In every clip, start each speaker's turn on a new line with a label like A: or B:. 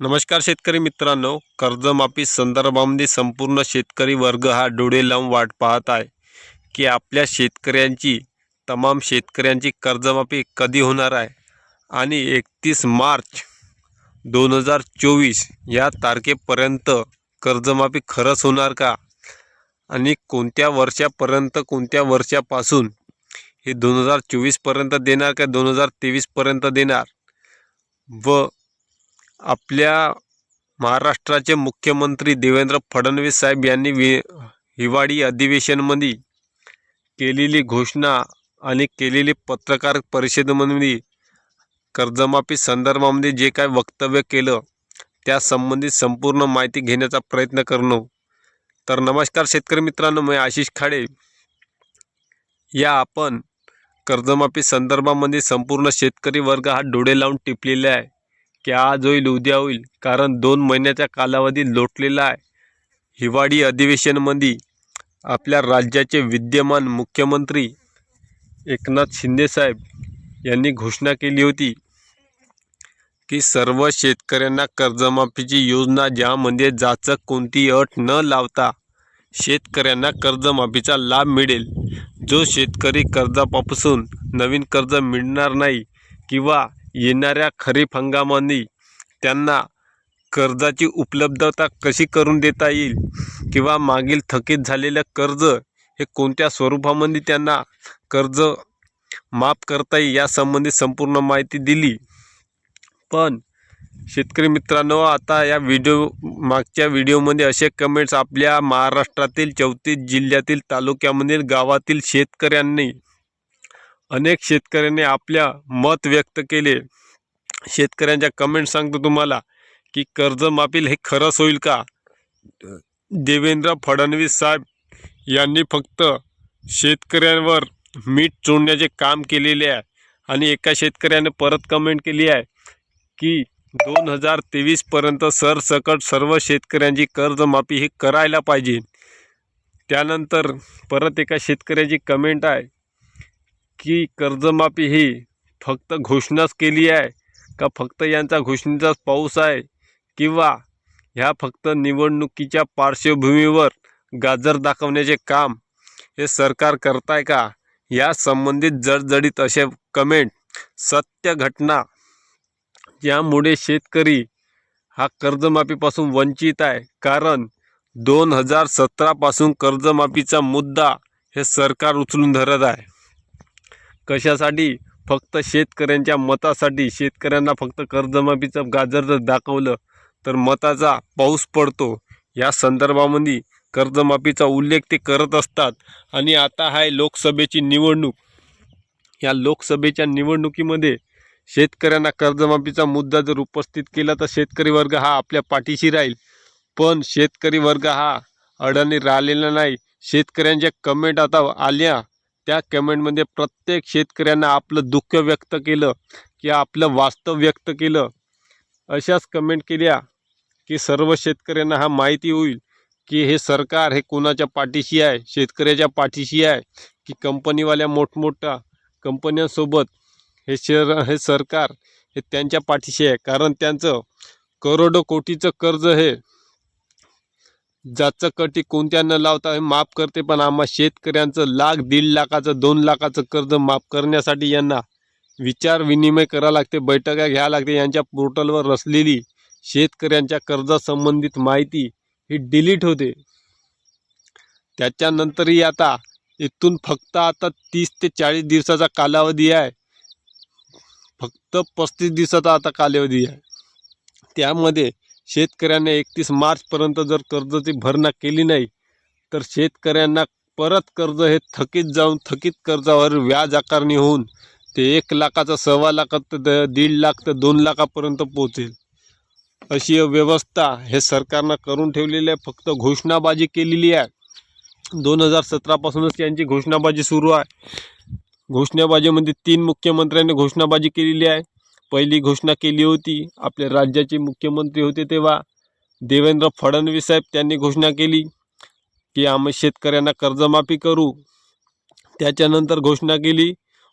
A: नमस्कार शेतकरी मित्रांनो कर्जमाफी संदर्भामध्ये संपूर्ण शेतकरी वर्ग हा डोळे लावून वाट पाहत आहे की आपल्या शेतकऱ्यांची तमाम शेतकऱ्यांची कर्जमाफी कधी होणार आहे आणि एकतीस मार्च दोन हजार चोवीस या तारखेपर्यंत कर्जमाफी खरंच होणार का? आणि कोणत्या वर्षापर्यंत कोणत्या वर्षापासून हे दोन हजार चोवीसपर्यंत देणार का दोन हजार तेवीसपर्यंत देणार? व आपल्या महाराष्ट्राचे मुख्यमंत्री देवेंद्र फडणवीस साहेब यांनी वि हिवाळी अधिवेशनमध्ये केलेली घोषणा आणि केलेली पत्रकार परिषदेमध्ये कर्जमाफी संदर्भामध्ये जे काय वक्तव्य केलं त्या संबंधित संपूर्ण माहिती घेण्याचा प्रयत्न करणं. तर नमस्कार शेतकरी मित्रांनो मी आशिष खाडे. या आपण कर्जमाफी संदर्भामध्ये संपूर्ण शेतकरी वर्ग हा डोळे लावून टिपलेला आहे. की आज होईल उद्या होईल? कारण दोन महिन्याचा कालावधी लोटलेला आहे. हिवाळी अधिवेशनमध्ये आपल्या राज्याचे विद्यमान मुख्यमंत्री एकनाथ शिंदेसाहेब यांनी घोषणा केली होती की सर्व शेतकऱ्यांना कर्जमाफीची योजना ज्यामध्ये जाचक कोणती अट न लावता शेतकऱ्यांना कर्जमाफीचा लाभ मिळेल. जो शेतकरी कर्जापासून नवीन कर्ज मिळणार नाही किंवा येणाऱ्या खरीप हंगामाने त्यांना कर्जाची उपलब्धता कशी करून देता येईल किंवा मागील थकीत झालेलं कर्ज हे कोणत्या स्वरूपामध्ये त्यांना कर्ज माफ करता येईल यासंबंधी संपूर्ण माहिती दिली. पण शेतकरी मित्रांनो आता या व्हिडिओ मागच्या व्हिडिओमध्ये असे कमेंट्स आपल्या महाराष्ट्रातील चौतीस जिल्ह्यातील तालुक्यामधील गावातील शेतकऱ्यांनी अनेक शेतकऱ्यांनी आपल्या मत व्यक्त केले. शेतकऱ्यांच्या कमेंट सांगतो तुम्हाला की कर्जमाफील हे खरंच होईल का? देवेंद्र फडणवीस साहेब यांनी फक्त शेतकऱ्यांवर मीठ चोडण्याचे काम केलेले आहे आणि एका शेतकऱ्याने परत कमेंट केली आहे की दोन हजार तेवीसपर्यंत सरसकट सर्व शेतकऱ्यांची कर्जमाफी ही करायला पाहिजे. त्यानंतर परत एका शेतकऱ्याची कमेंट आहे की कर्जमाफी ही फक्त घोषणाच केली आहे का फक्त यांचा घोषणेचाच पाऊस आहे? किंवा ह्या फक्त निवडणुकीच्या पार्श्वभूमीवर गाजर दाखवण्याचे काम हे सरकार करताय का? या संबंधित जडजडीत असे कमेंट सत्य घटना यामुळे शेतकरी हा कर्जमाफीपासून वंचित आहे. कारण दोन हजार सतरापासून कर्जमाफीचा मुद्दा हे सरकार उचलून धरत आहे. कशासाठी? फक्त शेतकऱ्यांच्या मतासाठी. शेतकऱ्यांना फक्त कर्जमाफीचं गाजर जर दाखवलं तर मताचा पाऊस पडतो. या संदर्भामध्ये कर्जमाफीचा उल्लेख ते करत असतात. आणि आता आहे लोकसभेची निवडणूक. या लोकसभेच्या निवडणुकीमध्ये शेतकऱ्यांना कर्जमाफीचा मुद्दा जर उपस्थित केला तर शेतकरी वर्ग हा आपल्या पाठीशी राहील. पण शेतकरी वर्ग हा अडाणी राहिलेला नाही. शेतकऱ्यांच्या कमेंट आता आल्या. त्या कमेंटमध्ये प्रत्येक शेतकऱ्यांना आपलं दुःख व्यक्त केलं की आपलं वास्तव व्यक्त केलं. अशाच कमेंट केल्या की सर्व शेतकऱ्यांना हा माहिती होईल की हे सरकार हे कोणाच्या पाठीशी आहे शेतकऱ्याच्या पाठीशी आहे की कंपनीवाल्या मोठमोठ्या कंपन्यांसोबत हे शहर हे सरकार हे त्यांच्या पाठीशी आहे. कारण त्यांचं करोडो कोटीचं कर्ज हे ज्याचं कटी कोणत्या न लावता माफ करते पण आम्हा शेतकऱ्यांचं लाख दीड लाखाचं दोन लाखाचं कर्ज माफ करण्यासाठी यांना विचार विनिमय करावं लागते बैठका घ्यावं लागते. यांच्या पोर्टलवर रचलेली शेतकऱ्यांच्या कर्जासंबंधित माहिती ही डिलीट होते. त्याच्यानंतरही आता इथून फक्त आता तीस ते चाळीस दिवसाचा कालावधी आहे. फक्त पस्तीस दिवसाचा आता कालावधी आहे. त्यामध्ये शेतकऱ्यांना एकतीस मार्चपर्यंत जर कर्जाची भरणा केली नाही तर शेतकऱ्यांना परत कर्ज हे थकीत जाऊन थकीत कर्जावर व्याज आकारणी होऊन ते एक लाखाचं सव्वा लाखात तर दीड लाख तर दोन लाखापर्यंत पोहोचेल. अशी व्यवस्था हे सरकारनं करून ठेवलेली आहे फक्त घोषणाबाजी केलेली आहे. दोन हजार सतरापासूनच यांची घोषणाबाजी सुरू आहे. घोषणाबाजीमध्ये तीन मुख्यमंत्र्यांनी घोषणाबाजी केलेली आहे. पहिली घोषणा केली होती. आपल्या राज्याचे मुख्यमंत्री होते तेव्हा देवेंद्र फडणवीस साहेब त्यांनी घोषणा केली की आम्ही शेतकऱ्यांना कर्जमाफी करू. त्याच्यानंतर घोषणा केली.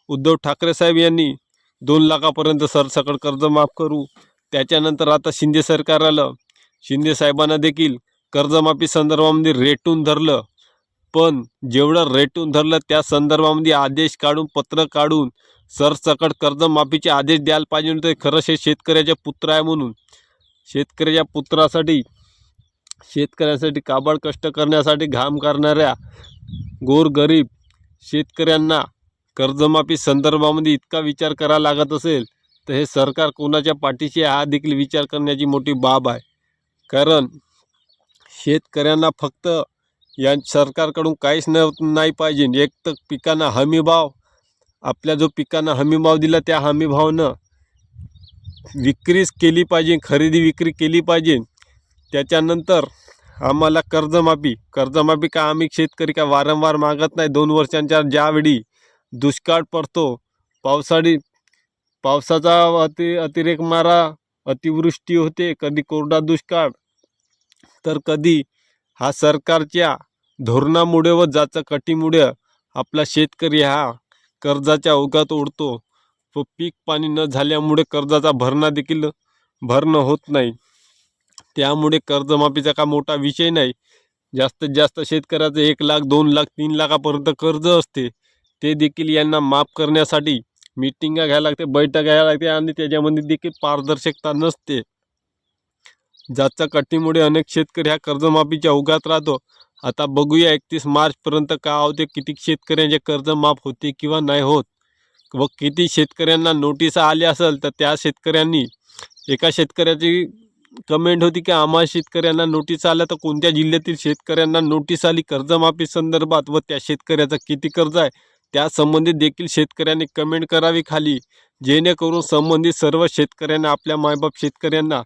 A: उद्धव ठाकरे साहेब यांनी दोन लाखापर्यंत सरसकट कर्ज माफ करू. त्याच्यानंतर आता शिंदे सरकार आलं. शिंदे साहेबांना देखील कर्जमाफी संदर्भामध्ये रेटून धरलं. पण जेवढं रेटून धरलं त्या संदर्भामध्ये आदेश काढून पत्र काढून सरसकट कर्जमाफीचे आदेश द्यायला पाहिजे होते खरंच हे शेतकऱ्याचे पुत्र आहे म्हणून. शेतकऱ्याच्या पुत्रासाठी शेतकऱ्यांसाठी काबड कष्ट करण्यासाठी घाम करणाऱ्या गोरगरीब शेतकऱ्यांना कर्जमाफी संदर्भामध्ये इतका विचार करावा लागत असेल तर हे सरकार कोणाच्या पाठीशी हा देखील विचार करण्याची मोठी बाब आहे. कारण शेतकऱ्यांना फक्त या सरकारकडून काहीच न नाही पाहिजे. एक तर पिकांना हमी भाव आपल्या जो पिकांना हमीभाव दिला त्या हमीभावनं विक्रीच केली पाहिजे खरेदी विक्री केली पाहिजे. त्याच्यानंतर आम्हाला कर्जमाफी कर्जमाफी का आम्ही शेतकरी का वारंवार मागत नाही? दोन वर्षांच्या ज्यावेळी दुष्काळ पडतो पावसाळी पावसाचा अति अतिरेक मारा अतिवृष्टी होते कधी कोरडा दुष्काळ तर कधी हा सरकारच्या धोरणामुळे व जाचकटीमुळे आपला शेतकरी हा कर्जाच्या ओघात ओढतो. व पीक पाणी न झाल्यामुळे कर्जाचा भरणा देखील भरणं होत नाही. त्यामुळे कर्जमाफीचा का मोठा विषय नाही. जास्तीत जास्त शेतकऱ्याचं एक लाख दोन लाख तीन लाखापर्यंत कर्ज असते. ते देखील यांना माफ करण्यासाठी मिटिंगा घ्यायला लागते बैठक घ्यायला लागते आणि त्याच्यामध्ये देखील पारदर्शकता नसते. ज्याच्या कटीमुळे अनेक शेतकरी ह्या कर्जमाफीच्या ओघात राहतो. आता बघूया एकतीस मार्चपर्यंत का होते किती शेतकऱ्यांचे कर्ज माफ होते किंवा नाही होत. व किती शेतकऱ्यांना नोटीस आली असेल तर त्या शेतकऱ्यांनी एका शेतकऱ्याची कमेंट होती की आम्हा शेतकऱ्यांना नोटीस आल्या तर कोणत्या जिल्ह्यातील शेतकऱ्यांना नोटीस आली कर्जमाफी संदर्भात व त्या शेतकऱ्याचा किती कर्ज आहे त्या संबंधित देखील शेतकऱ्यांनी कमेंट करावी खाली. जेणेकरून संबंधित सर्व शेतकऱ्यांना आपल्या मायबाप शेतकऱ्यांना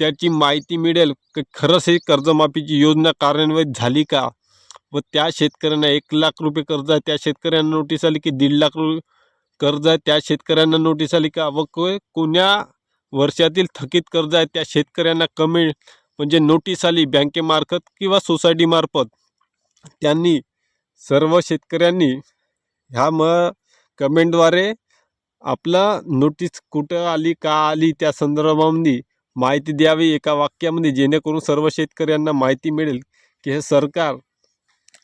A: त्याची माहिती मिळेल की खरंच हे कर्जमाफीची योजना कार्यान्वित झाली का? व त्या शेतकऱ्यांना एक लाख रुपये कर्ज आहे त्या शेतकऱ्यांना नोटीस आली की दीड लाख रुपये कर्ज आहे त्या शेतकऱ्यांना नोटीस आली का? व को कोण्या वर्षातील थकीत कर्ज आहे त्या शेतकऱ्यांना कमी म्हणजे नोटीस आली बँकेमार्फत किंवा सोसायटीमार्फत त्यांनी सर्व शेतकऱ्यांनी ह्या मग कमेंटद्वारे आपला नोटीस कुठं आली का आली त्या संदर्भामध्ये माहिती द्यावी एका वाक्यामध्ये जेणेकरून सर्व शेतकऱ्यांना माहिती मिळेल की हे सरकार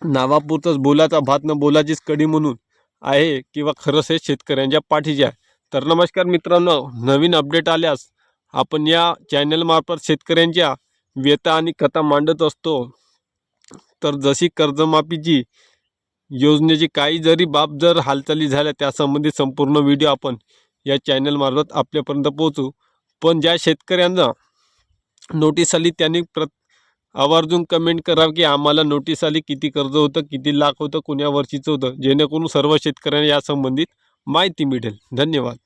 A: नावापुरतंच बोलाचा भात न बोलाचीच कडी म्हणून आहे किंवा खरंच हे शेतकऱ्यांच्या पाठीचे आहे. तर नमस्कार मित्रांनो नवीन अपडेट आल्यास आपण या चॅनलमार्फत शेतकऱ्यांच्या व्यथा आणि कथा मांडत असतो. तर जशी कर्जमाफीची योजनेची काही जरी बाब जर हालचाली झाल्या त्यासंबंधी संपूर्ण व्हिडिओ आपण या चॅनलमार्फत आपल्यापर्यंत पोहोचू. पण ज्या शेतकऱ्यांना नोटीस आली त्यांनी प्र आवर्जून कमेंट करावं की आम्हाला नोटीस आली किती कर्ज होतं किती लाख होतं कोण्या वर्षीचं होतं जेणेकरून सर्व शेतकऱ्यांना यासंबंधित माहिती मिळेल. धन्यवाद.